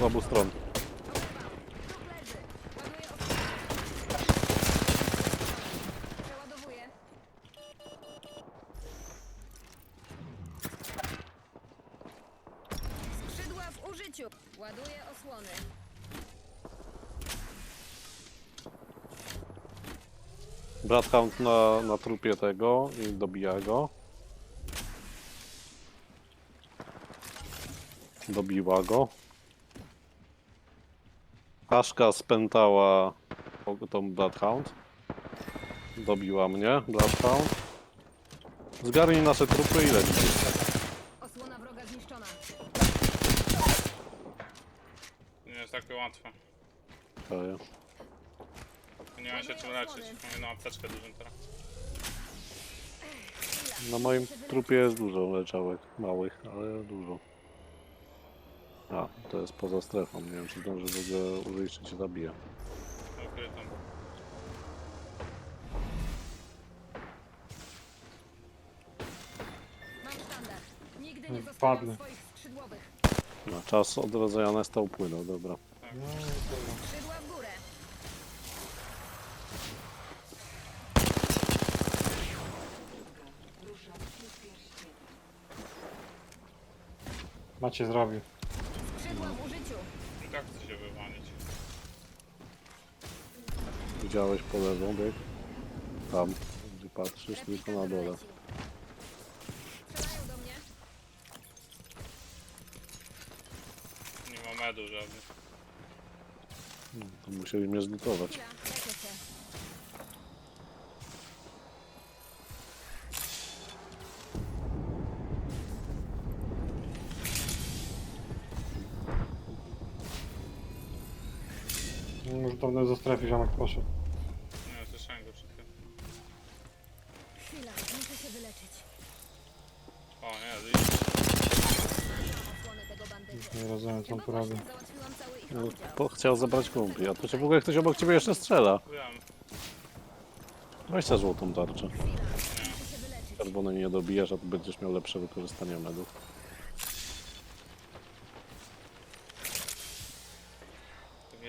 z obu stron. Przeładowuję. Skrzydła w użyciu. Ładuję osłony. Na, na trupie tego i dobija go. Dobiła go. Haszka spętała tą Bloodhound. Dobiła mnie, Bloodhound. Zgarnij nasze trupy i leci. Osłona wroga zniszczona. Nie jest takie łatwe. Daję. Nie ma się czym leczyć. Mam jedną apteczkę dużą teraz. Na moim trupie jest dużo leczałek, małych, ale dużo. To jest poza strefą, nie wiem czy zdążę w ogóle użyć, czy cię zabije. Ukrytą. Mam sztandar. Nigdy nie Padnę. zostawiam swoich skrzydłowych. Na czas odrodzenia Nesta upłynął, dobra. No, dobra. Skrzydła w górę. Macie zrobił. Tak chce się wywalić. Widziałeś po lewą bieg? Tam, gdzie patrzysz, tylko na dole. Strzelają do mnie. Nie ma medu żadnych. To musieli mnie zlutować. Chwila, Może to będę ze strefy ziomek poszedł. Nie słyszałem go przed chwilą. Chwila, muszę się wyleczyć. O nie, widzisz? Osłonę tego bandyty. Nie rozumiem co on tu robi. załatwiłam cały ich No, oddział. chciał zabrać kumpli, a tu się w ogóle ktoś obok ciebie jeszcze strzela. Weź tę złotą tarczę. Muszę się wyleczyć. Czerwonej nie dobijasz, a tu będziesz miał lepsze wykorzystanie medów.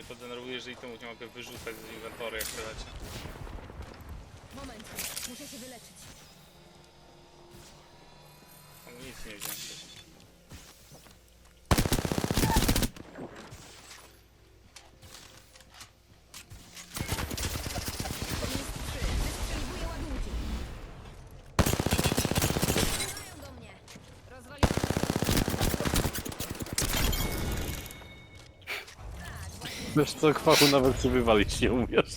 Mnie to denerwuje, jeżeli to nie mogę wyrzucać z inwentory jak to lecie. Moment, muszę się wyleczyć. Tam nic nie wziąłem. Wiesz co, kwachu nawet się wywalić nie umiesz.